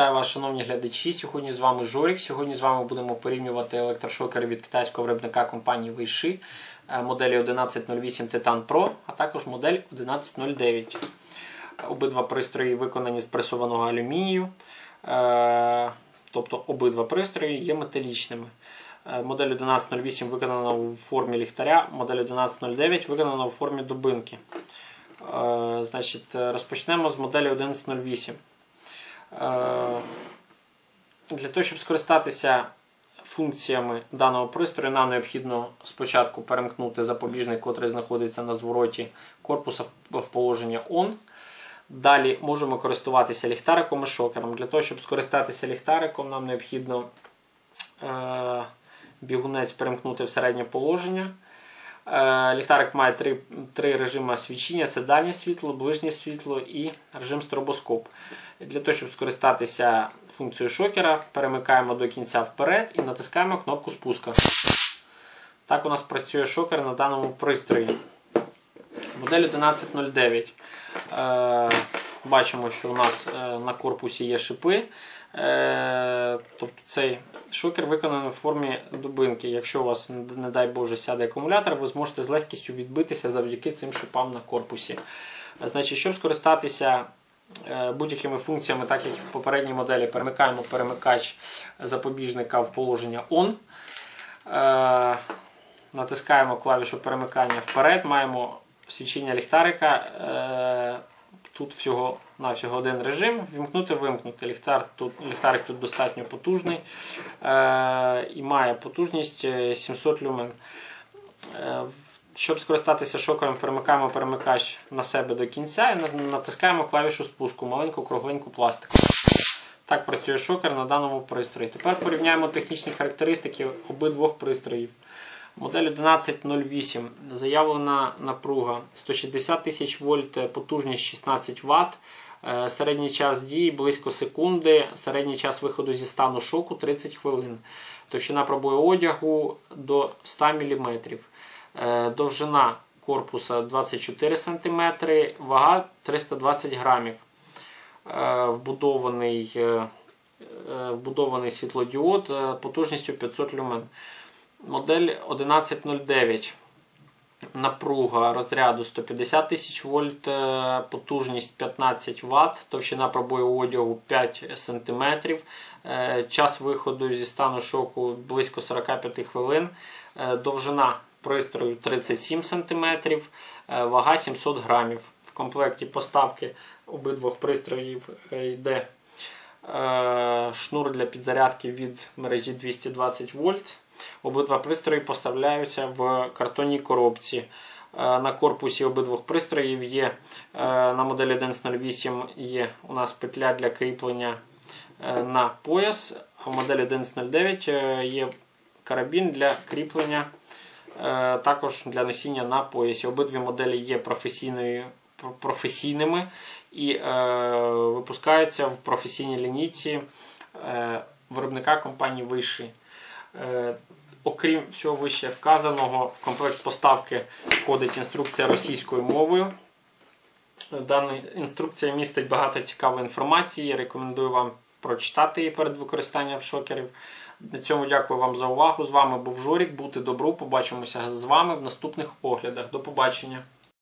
Вітаю вас, шановні глядачі. Сьогодні з вами Жорік. Сьогодні з вами будемо порівнювати електрошокери від китайського виробника компанії Вейши, е, моделі 1108 Titan Pro, а також модель 1109. Обидва пристрої виконані з пресованого алюмінію, е, тобто обидва пристрої є металічними. Е, Модель 1108 виконана у формі ліхтаря, модель 1109 виконана у формі дубинки. Значить, розпочнемо з моделі 1108. Е, Для того, щоб скористатися функціями даного пристрою, нам необхідно спочатку перемкнути запобіжник, який знаходиться на звороті корпуса в- положення ON. Далі можемо користуватися ліхтариком і шокером. Для того, щоб скористатися ліхтариком, нам необхідно е, бігунець перемкнути в середнє положення. Е, Ліхтарик має три, три режими свічення: це дальнє світло, ближнє світло і режим стробоскоп. Для того, щоб скористатися функцією шокера, перемикаємо до кінця вперед і натискаємо кнопку спуска. Так у нас працює шокер на даному пристрої. Модель 1109. Бачимо, що у нас е, на корпусі є шипи. Е, тобто цей шокер виконаний в формі дубинки. Якщо у вас, не дай Боже, сяде акумулятор, ви зможете з легкістю відбитися завдяки цим шипам на корпусі. Значить, щоб скористатися е, будь-якими функціями, так як в попередній моделі, перемикаємо перемикач запобіжника в положення ON. Натискаємо клавішу перемикання вперед, маємо свічення ліхтарика. Е, Тут всього на всього один режим. Вімкнути, вимкнути. Ліхтар тут, ліхтарик тут достатньо потужний е, і має потужність е, 700 люмен. Е, щоб скористатися шокером, перемикаємо перемикач на себе до кінця і натискаємо клавішу спуску, маленьку кругленьку пластику. Так працює шокер на даному пристрої. Тепер порівняємо технічні характеристики обидвох пристроїв. Модель 1108 заявлена напруга 160 тисяч вольт, потужність 16 Вт, е, середній час дії близько секунди, середній час виходу зі стану шоку 30 хвилин. Товщина пробою одягу до 100 мм. Е, Довжина корпуса 24 см, вага 320 грамів. Е, Вбудований, е, е, вбудований світлодіод е, потужністю 500 люмен. Модель 1109. Напруга розряду 150 тисяч вольт, е, потужність 15 Вт, товщина пробою одягу 5 см, е, час виходу зі стану шоку близько 45 хвилин, е, довжина пристрою 37 см, вага 700 грамів. В комплекті поставки обидвох пристроїв йде шнур для підзарядки від мережі 220 вольт. Обидва пристрої поставляються в картонній коробці. Е, На корпусі обидвох пристроїв є е, на моделі 1108 є у нас петля для кріплення е, на пояс, а в моделі 1109 е, є карабін для кріплення е, також для носіння на поясі. Обидві моделі є професійною, про- професійними і е, випускаються в професійній лінійці е, виробника компанії Виши. Е, Окрім всього вище вказаного, в комплект поставки входить інструкція російською мовою. Дана інструкція містить багато цікавої інформації. Рекомендую вам прочитати її перед використанням шокерів. На цьому дякую вам за увагу. З вами був Жорік. Бути добру. Побачимося з вами в наступних оглядах. До побачення.